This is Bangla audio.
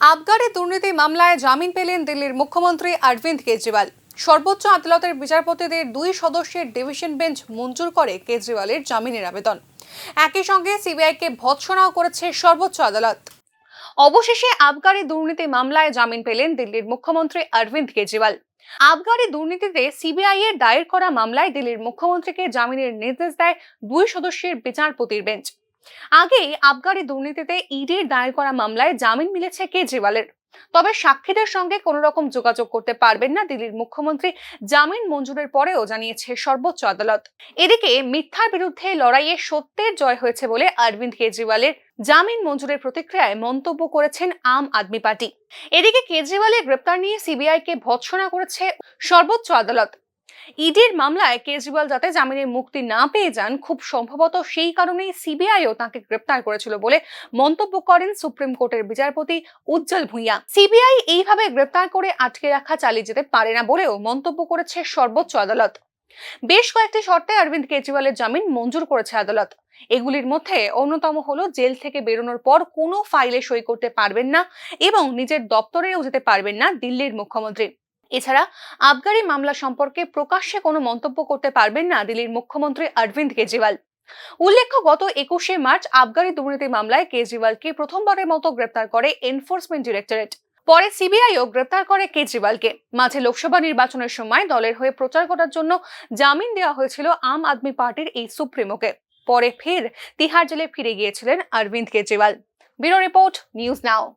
আবগারি দুর্নীতি মামলায় জামিন পেলেন দিল্লির মুখ্যমন্ত্রী অরবিন্দ কেজরিওয়াল। সর্বোচ্চ আদালতের বিচারপতিদের দুই সদস্যের ডিভিশন বেঞ্চ মঞ্জুর করে কেজরিওয়ালের জামিনের আবেদন। একই সঙ্গে সিবিআইকে ভৎসনাও করেছে সর্বোচ্চ আদালত। অবশেষে আবগারি দুর্নীতি মামলায় জামিন পেলেন দিল্লির মুখ্যমন্ত্রী অরবিন্দ কেজরিওয়াল। আবগারি দুর্নীতিতে সিবিআই এর দায়ের করা মামলায় দিল্লির মুখ্যমন্ত্রীকে জামিনের নির্দেশ দেয় দুই সদস্যের বিচারপতির বেঞ্চ। আগে আবগারি দুর্নীতিতে ইডির দায়ের করা মামলায় জামিন মিলেছে কেজরিওয়ালের তবে সাক্ষীদের সঙ্গে কোনো রকম যোগাযোগ করতে পারবেন না দিল্লির মুখ্যমন্ত্রী। জামিন মঞ্জুরের পরেও জানিয়েছে সর্বোচ্চ আদালত। এদিকে মিথ্যার বিরুদ্ধে লড়াইয়ে সত্যের জয় হয়েছে বলে অরবিন্দ কেজরিওয়ালের জামিন মঞ্জুরের প্রতিক্রিয়ায় মন্তব্য করেছেন আম আদমি পার্টি। এদিকে কেজরিওয়ালের গ্রেপ্তার নিয়ে সিবিআইকে ভৎসনা করেছে সর্বোচ্চ আদালত। ইডির মামলায় কেজরিওয়াল যাতে জামিনের মুক্তি না পেয়ে যান, খুব সম্ভবত সেই কারণেই সিবিআইও তাকে গ্রেপ্তার করেছিল বলে মন্তব্য করেন সুপ্রিম কোর্টের বিচারপতি উজ্জ্বল ভূঁইয়া। সিবিআই এইভাবে গ্রেপ্তার করে আটকে রাখা চালিয়ে যেতে পারে না বলেও মন্তব্য করেছে সর্বোচ্চ আদালত। বেশ কয়েকটি শর্তে অরবিন্দ কেজরিওয়ালের জামিন মঞ্জুর করেছে আদালত। এগুলির মধ্যে অন্যতম হলো জেল থেকে বেরোনোর পর কোনো ফাইলে সই করতে পারবেন না এবং নিজের দপ্তরেও যেতে পারবেন না দিল্লির মুখ্যমন্ত্রী। এছাড়া আবগারি মামলা সম্পর্কে প্রকাশ্যে কোনো মন্তব্য করতে পারবেন না দিল্লির মুখ্যমন্ত্রী অরবিন্দ কেজরিওয়াল। উল্লেখ্য, গত একুশে মার্চ আবগারি দুর্নীতি মামলায় কেজরিওয়ালকে প্রথমবারের মতো গ্রেপ্তার করে এনফোর্সমেন্ট ডিরেক্টরেট পরে সিবিআইও গ্রেপ্তার করে কেজরিওয়ালকে। মাঝে লোকসভা নির্বাচনের সময় দলের হয়ে প্রচার করার জন্য জামিন দেওয়া হয়েছিল আম আদমি পার্টির এই সুপ্রিমোকে। পরে ফের তিহার জেলে ফিরে গিয়েছিলেন Arvind Kejriwal. Bureau report, news now.